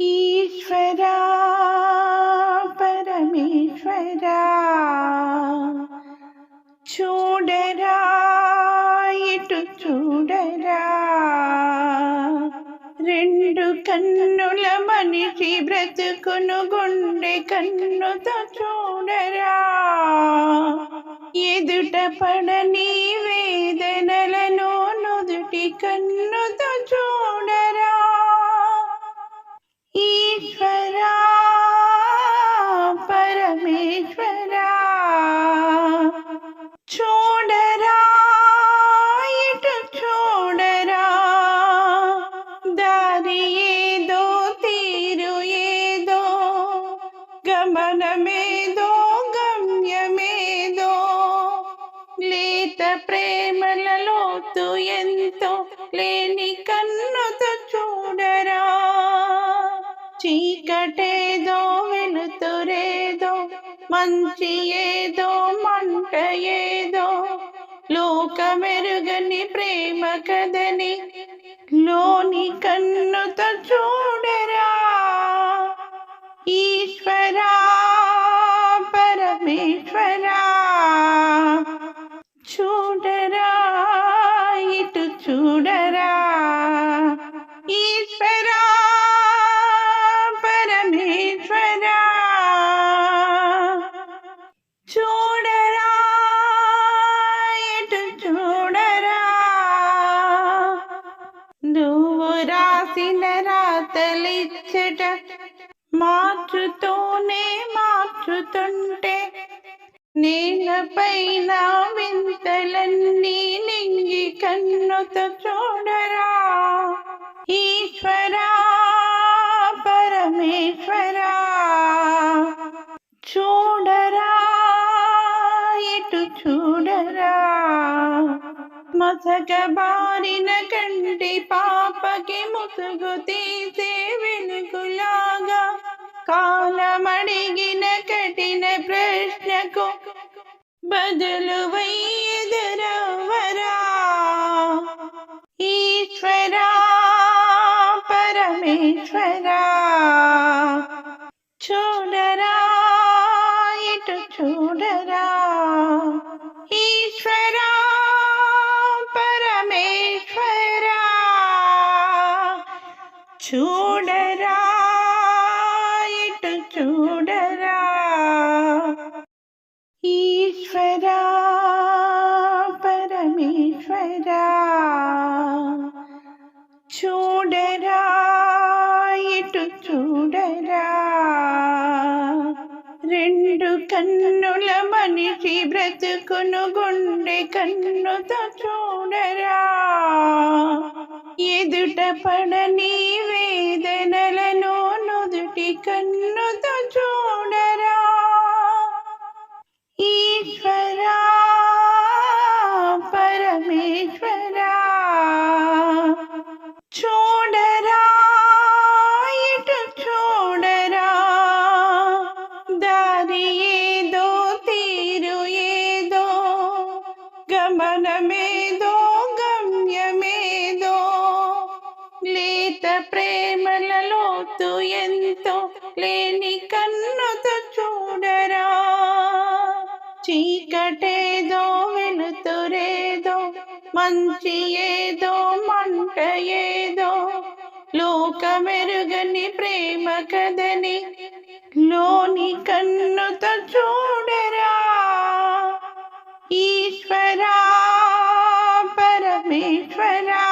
ఈశ్వరా పరమేశ్వరా చూడరా ఇటు చూడరా రెండు కన్నుల మనిషి బ్రతుకును గుండె కన్నుతో చూడరా ఎదుట పడని వేదనలను గమనమేదో గమ్యమేదో లేత ప్రేమల లోతు ఎంతో లేని కన్నుతో చూడరా. చీకటేదో వెలుతురేదో మంచి ఏదో మంట ఏదో లోకమెరుగని ప్రేమ కదని లోని కన్ను పరా పరమేశ్వరా చూడరా ఇటు చూడరా నువ్వు రాసిన రాతలిచ్చట మార్చుతూనే మార్చుతుంటే నేలపైన వింతలన్నీ నింగి కన్నుతో मसक बारी न कंटी पाप के मुसगुती से विन कुलागा काल मड़ी न कठिन प्रश्न को। बदल वही ईश्वरा, परमेश्वरा। చూడరా ఇటు చూడరా. ఈశ్వరా పరమేశ్వరా. చూడరా ఇటు చూడరా. రెండు కన్నుల మనిషి బ్రతుకును గుండె కన్నుతో చూడరా. ఎదుట పడని గమనమేదో గమ్యమేదో లేత ప్రేమల లోతు ఎంతో లేని కన్నుతో చూడరా. చీకటేదో వెలుతురేదో మంచి ఏదో మంట ఏదో లోకమెరుగని ప్రేమ కదని లోని కన్ను friend.